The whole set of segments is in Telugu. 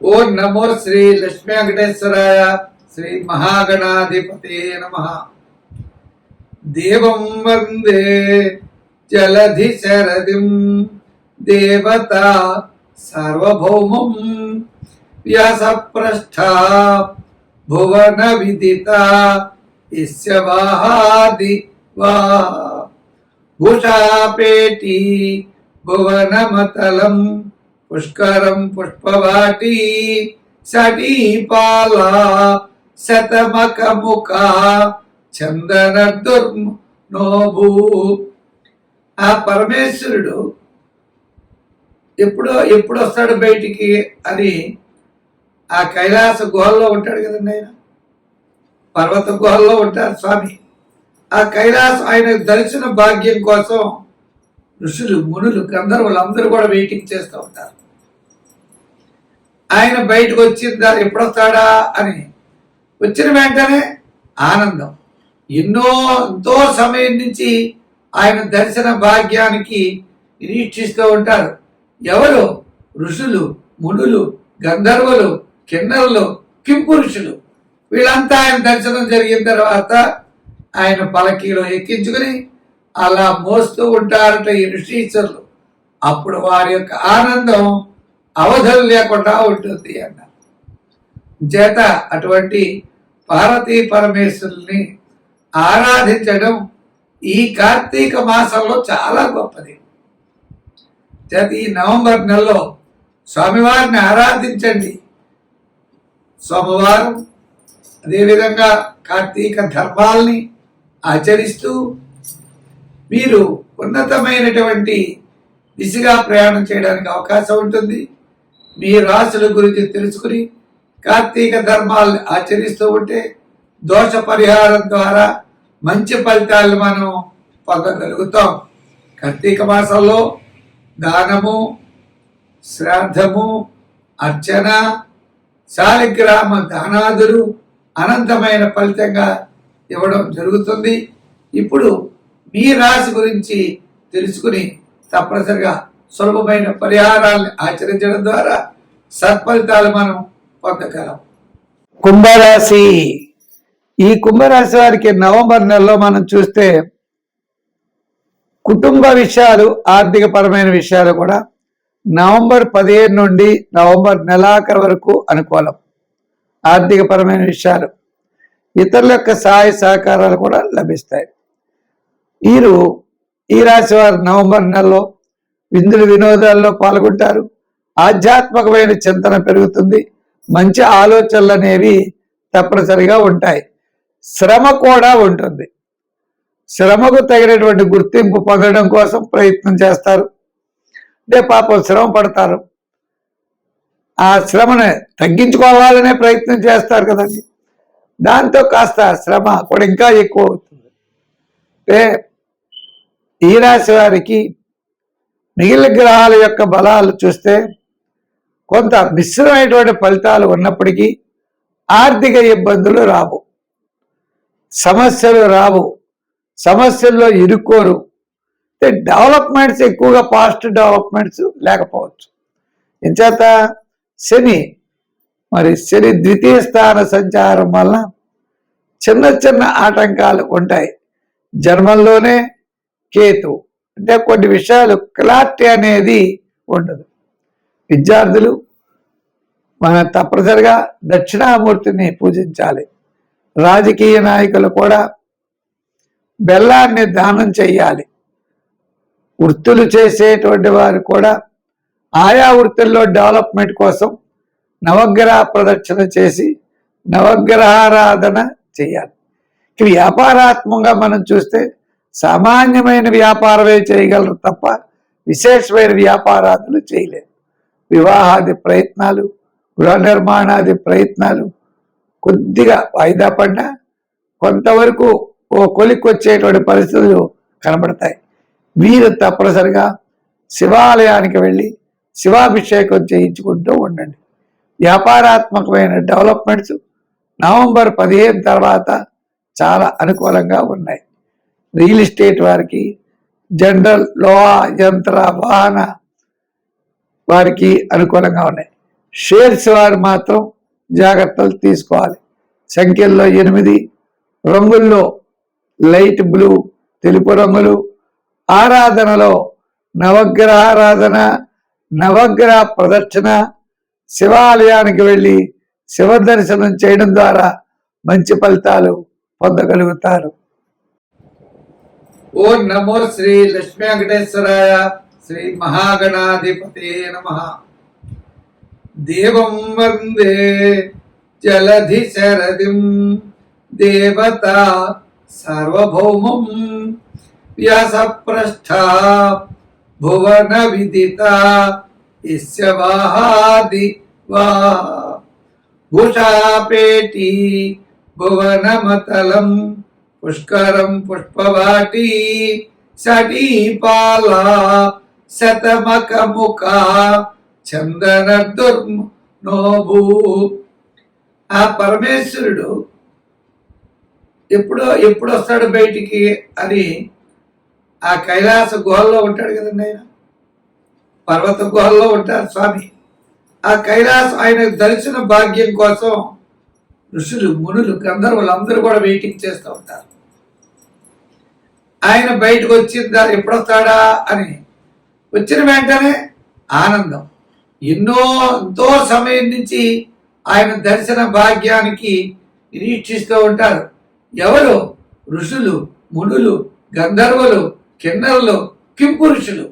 ఓం నమో శ్రీ లక్ష్మీ వెంకటేశ్వరాయ శ్రీ మహాగణాధిపతే నమ దేవం వందే జలధి శరదిం దేవత సార్వభౌమం వ్యాసప్రస్థ భువన విదిత ఇస్య వాహాది వా భూషాపేటి భువనమతలం పుష్కరం పుష్పవాటి సటీపాల శతమకముఖ చందన దుర్నోభూ ఆ పరమేశ్వరుడు ఎప్పుడో ఎప్పుడు వస్తాడు బయటికి అని ఆ కైలాస గుహల్లో ఉంటాడు కదండి ఆయన. పర్వత గుహల్లో ఉంటారు స్వామి. ఆ కైలాసం ఆయన దర్శన భాగ్యం కోసం ఋషులు మునులు గంధర్వులు అందరూ కూడా వెయిటింగ్ చేస్తూ ఉంటారు. ఆయన బయటకు వచ్చిందా ఎప్పుడొస్తాడా అని. వచ్చిన వెంటనే ఆనందం. ఎన్నో ఎంతో సమయం నుంచి ఆయన దర్శన భాగ్యానికి నిరీక్షిస్తూ ఉంటారు. ఎవరు? ఋషులు మునులు గంధర్వులు కిన్నరులు కింపురుషులు. వీళ్ళంతా ఆయన దర్శనం జరిగిన తర్వాత ఆయన పలకీలో ఎక్కించుకుని అలా మోస్తూ ఉంటారట ఈ ఋషీశ్వరులు. అప్పుడు వారి యొక్క ఆనందం అవధులు లేకుండా ఉంటుంది అన్న. చేత అటువంటి పార్వతీ పరమేశ్వరుల్ని ఆరాధించడం ఈ కార్తీక మాసంలో చాలా గొప్పది. చేత ఈ నవంబర్ నెలలో స్వామివారిని ఆరాధించండి. సోమవారం అదేవిధంగా కార్తీక ధర్మాల్ని ఆచరిస్తూ మీరు ఉన్నతమైనటువంటి దిశగా ప్రయాణం చేయడానికి అవకాశం ఉంటుంది. మీ రాశుల గురించి తెలుసుకుని కార్తీక ధర్మాలను ఆచరిస్తూ ఉంటే దోష పరిహారం ద్వారా మంచి ఫలితాలు మనం పొందగలుగుతాం. కార్తీక మాసంలో దానము శ్రాద్ధము అర్చన శాలిగ్రామ దానాదులు అనంతమైన ఫలితంగా ఇవ్వడం జరుగుతుంది. ఇప్పుడు మీ రాశి గురించి తెలుసుకుని తప్పనిసరిగా సులభమైన పరిహారాలను ఆచరించడం ద్వారా సత్ఫలితాలు మనం పొందగలం. కుంభరాశి. ఈ కుంభరాశి వారికి నవంబర్ నెలలో మనం చూస్తే కుటుంబ విషయాలు ఆర్థిక పరమైన విషయాలు కూడా నవంబర్ పదిహేను నుండి నవంబర్ నెలాఖరు వరకు అనుకూలం. ఆర్థిక పరమైన విషయాలు ఇతరుల యొక్క సహాయ సహకారాలు కూడా లభిస్తాయి. వీరు ఈ రాశి వారు నవంబర్ నెలలో విందులు వినోదాల్లో పాల్గొంటారు. ఆధ్యాత్మికమైన చింతన పెరుగుతుంది. మంచి ఆలోచనలు అనేవి తప్పనిసరిగా ఉంటాయి. శ్రమ కూడా ఉంటుంది. శ్రమకు తగినటువంటి గుర్తింపు పొందడం కోసం ప్రయత్నం చేస్తారు. అంటే పాపం శ్రమ పడతారు. ఆ శ్రమను తగ్గించుకోవాలనే ప్రయత్నం చేస్తారు కదండి. దాంతో కాస్త శ్రమ కూడా ఇంకా ఎక్కువ అవుతుంది. అంటే ఈ రాశి వారికి మిగిలిన గ్రహాల యొక్క బలాలు చూస్తే కొంత మిశ్రమైనటువంటి ఫలితాలు ఉన్నప్పటికీ ఆర్థిక ఇబ్బందులు రావు. సమస్యలు రావు. సమస్యల్లో ఇరుక్కోరు. డెవలప్మెంట్స్ ఎక్కువగా పాస్ట్ డెవలప్మెంట్స్ లేకపోవచ్చు. ఇంచేత శని మరి శని ద్వితీయ స్థాన సంచారం వలన చిన్న చిన్న ఆటంకాలు ఉంటాయి. జన్మల్లోనే కేతు అంటే కొన్ని విషయాలు క్లారిటీ అనేది ఉండదు. విద్యార్థులు మన తప్పనిసరిగా దక్షిణామూర్తిని పూజించాలి. రాజకీయ నాయకులు కూడా బెల్లాన్ని దానం చేయాలి వృత్తులు చేసేటువంటి వారు కూడా ఆయా వృత్తుల్లో డెవలప్మెంట్ కోసం నవగ్రహ ప్రదక్షిణ చేసి నవగ్రహారాధన చేయాలి. ఇక వ్యాపారాత్మకంగా మనం చూస్తే సామాన్యమైన వ్యాపారమే చేయగలరు తప్ప విశేషమైన వ్యాపారాదులు చేయలేరు. వివాహాది ప్రయత్నాలు గృహ నిర్మాణాది ప్రయత్నాలు కొద్దిగా వాయిదా పడినా కొంతవరకు ఓ కొలిక్కి వచ్చేటువంటి పరిస్థితులు కనబడతాయి. వీరు తప్పనిసరిగా శివాలయానికి వెళ్ళి శివాభిషేకం చేయించుకుంటూ ఉండండి. వ్యాపారాత్మకమైన డెవలప్మెంట్స్ నవంబర్ పదిహేను తర్వాత చాలా అనుకూలంగా ఉన్నాయి. రియల్ ఎస్టేట్ వారికి జనరల్ లోహ యంత్ర వాహన వారికి అనుకూలంగా ఉన్నాయి. షేర్స్ వారు మాత్రం జాగ్రత్తలు తీసుకోవాలి. సంఖ్యల్లో ఎనిమిది రంగుల్లో లైట్ బ్లూ తెలుపు రంగులు ఆరాధనలో నవగ్రహ ఆరాధన నవగ్రహ ప్రదర్శన శివాలయానికి వెళ్ళి శివ దర్శనం చేయడం ద్వారా మంచి ఫలితాలు పొందగలుగుతారు. ఓ నమో శ్రీ లక్ష్మీ వెంకటేశ్వరాయ శ్రీ మహాగణాధిపతి నమ దేవం వందే జలధి శరదిం దేవత సార్వభౌమం వ్యాసప్రస్థ భువన విదిత ఇస్య వాహాది వా భూషాపేటి భువనమతలం పుష్కరం పుష్పవాటి సటీపాల శతమకముఖ చందన దుర్నోభూ ఆ పరమేశ్వరుడు ఎప్పుడో ఎప్పుడు వస్తాడు బయటికి అని ఆ కైలాస గుహల్లో ఉంటాడు కదండి ఆయన. పర్వత గుహల్లో ఉంటారు స్వామి. ఆ కైలాసం ఆయన దర్శన భాగ్యం కోసం ఋషులు మునులు గంధర్వులు అందరూ కూడా వెయిటింగ్ చేస్తూ ఉంటారు. ఆయన బయటకు వచ్చిందా ఎప్పుడొస్తాడా అని వచ్చిన వెంటనే ఆనందం. ఎన్నో ఎంతో సమయం నుంచి ఆయన దర్శన భాగ్యానికి నిరీక్షిస్తూ ఉంటారు. ఎవరు? ఋషులు మునులు గంధర్వులు కిన్నరులు కింపురుషులు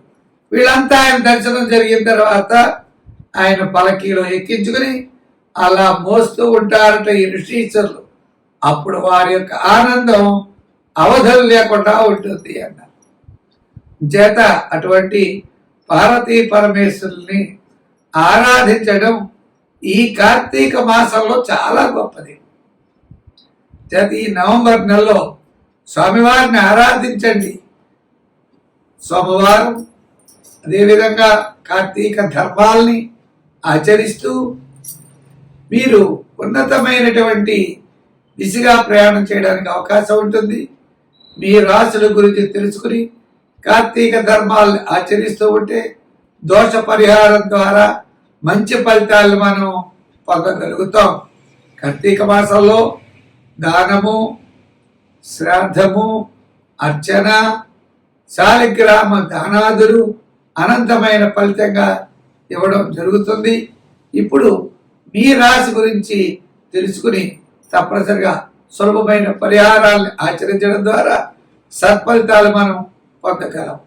వీళ్ళంతా ఆయన దర్శనం జరిగిన తర్వాత ఆయన పలకీలో ఎక్కించుకుని అలా మోస్తూ ఉంటారట ఈ ఋషీశ్వరులు. అప్పుడు వారి యొక్క ఆనందం అవధులు లేకుండా ఉంటుంది అన్న. చేత అటువంటి పార్వతీ పరమేశ్వరుల్ని ఆరాధించడం ఈ కార్తీక మాసంలో చాలా గొప్పది. చేత ఈ నవంబర్ నెలలో స్వామివారిని ఆరాధించండి. సోమవారం అదేవిధంగా కార్తీక ధర్మాల్ని ఆచరిస్తూ మీరు ఉన్నతమైనటువంటి దిశగా ప్రయాణం చేయడానికి అవకాశం ఉంటుంది. మీ రాశుల గురించి తెలుసుకుని కార్తీక ధర్మాలను ఆచరిస్తూ ఉంటే దోష పరిహారం ద్వారా మంచి ఫలితాలు మనం పొందగలుగుతాం. కార్తీక మాసంలో దానము శ్రాద్ధము అర్చన శాలిగ్రామ దానాదులు అనంతమైన ఫలితంగా ఇవ్వడం జరుగుతుంది. ఇప్పుడు మీ రాశి గురించి తెలుసుకుని తప్పనిసరిగా సులభమైన పరిహారాలను ఆచరించడం ద్వారా సత్ఫలితాలు మనం పొందగలం